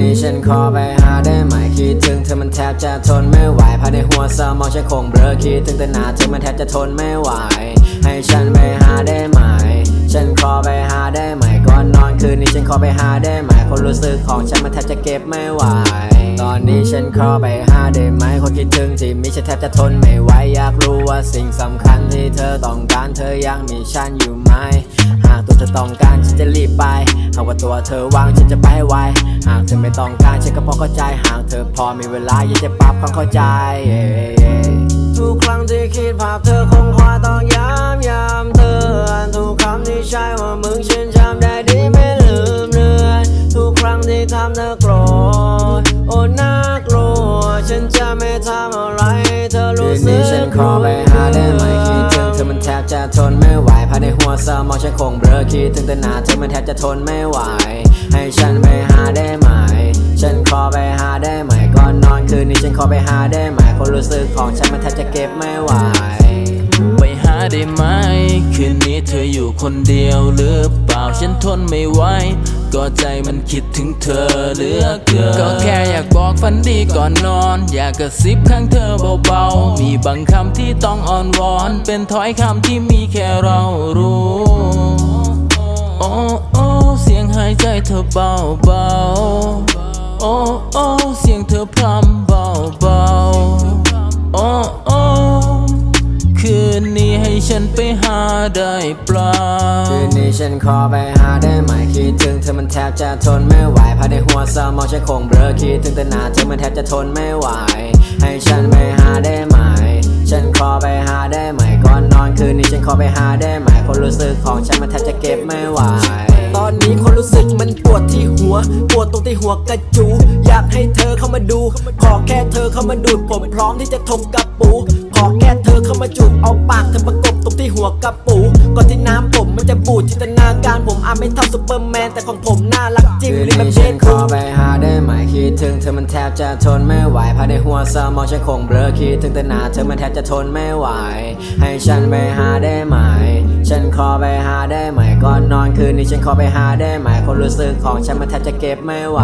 นี้ฉันขอไปหาได้ไหมคิดถึงเธอมันแทบจะทนไม่ไหวภายในหัวสมองฉันคงเบลอคิดถึงแต่หน้าเธอมันแทบจะทนไม่ไหว ให้ฉันไปหาได้ไหม ฉันขอไปหาได้ไหมก่อนนอนคืนนี้ฉันขอไปหาได้ไหมความรู้สึกของฉันมันแทบจะเก็บไม่ไหวตอนนี้ฉันขอไปหาได้ไหมความคิดถึงที่มีฉันแทบจะทนไม่ไหวอยากรู้ว่าสิ่งสำคัญที่เธอต้องการเธอยังมีฉันอยู่ไหม ตัวเธอต้องการฉันจะรีบไป หากว่าตัวเธอว่างฉันจะไปให้ไว หากเธอไม่ต้องการฉันก็พอเข้าใจ หากเธอพอมีเวลาอยากจะปรับความเข้าใจ ทุกครั้งที่คิดภาพเธอคงคว้าต้องย้ำย้ำเตือนทุกคำที่ใช้ว่ามึงฉันจำได้ดีไม่ลืมเลือนทุกครั้งที่ทำเธอโกรธโอ้น่ากลัวฉันจะไม่ทำอะไรเธอรู้สึกฉันขอไปหาได้ไหมคิดถึงเธอมันแทบจะทน วภายในหัวสมองฉันคงเบลอคิดถึงแต่หน้าเธอมันแทบจะทนไม่ไหว ให้ฉันไปหาได้ไหม ฉันขอไปหาได้ไหม ก่อนนอนคืนนี้ฉันขอไปหาได้ไหมความรู้สึกของฉันมันแทบจะเก็บไม่ไหว ไปหาได้ไหม คืนนี้เธออยู่คนเดียวหรือเปล่าฉันทนไม่ไหวก็ใจมันคิดถึงเธอเหลือเกินก็แค่อยากบอกฝันดีก่อนนอน อยากกระซิบข้างเธอเบาๆมี บางคำที่ต้องอ่อนวอน เป็นถ้อยคำที่มีแค่เรารู้ โอ้โอ้เสียงหายใจเธอเบาเบาโอ้โอ้เสียงเธอพรำเบาเบาโอ้โอ้คืนนี้ให้ฉันไปหาได้เปล่าคืนนี้ฉันขอไปหาได้ไหมคิดถึงเธอมันแทบจะทนไม่ไหวภายในหัวสมองฉันคงเบลอคิดถึงแต่หน้าเธอมันแทบจะทนไม่ไหว ให้ฉันไปหาได้ไหม ฉันขอไปหาได้ไหมก่อนนอนคืนนี้ฉันขอไปหาได้ไหมความรู้สึกของฉันมันแทบจะเก็บไม่ไหวตอนนี้ความรู้สึกมันปวดที่หัว ปวดตรงที่หัวกระจู อยากให้เธอเข้ามาดู ขอแค่เธอเข้ามาดูดผมพร้อมที่จะทงกระปู ขอแค่เธอเข้ามาจูบเอาปากเธอประก ที่หัวกระปูก่อนที่น้ำผมมันจะบูดจินตนาการผมอาจไม่เท่าซูเปอร์แมนแต่ของผมน่ารักจริงคืนนี่มันนี้เชฉันนขคุอไปหาได้ไหมคิดถึงเธอมันแทบจะทนไม่ไหวภายในหัวสมองฉันคงเบลอคิดถึงแต่หน้าเธอมันแทบจะทนไม่ไหว ให้ฉันไปหาได้ไหม ฉันขอไปหาได้ไหมก่อนนอนคืนนี้ฉันขอไปหาได้ไหมความรู้สึกของฉันมันแทบจะเก็บไม่ไหว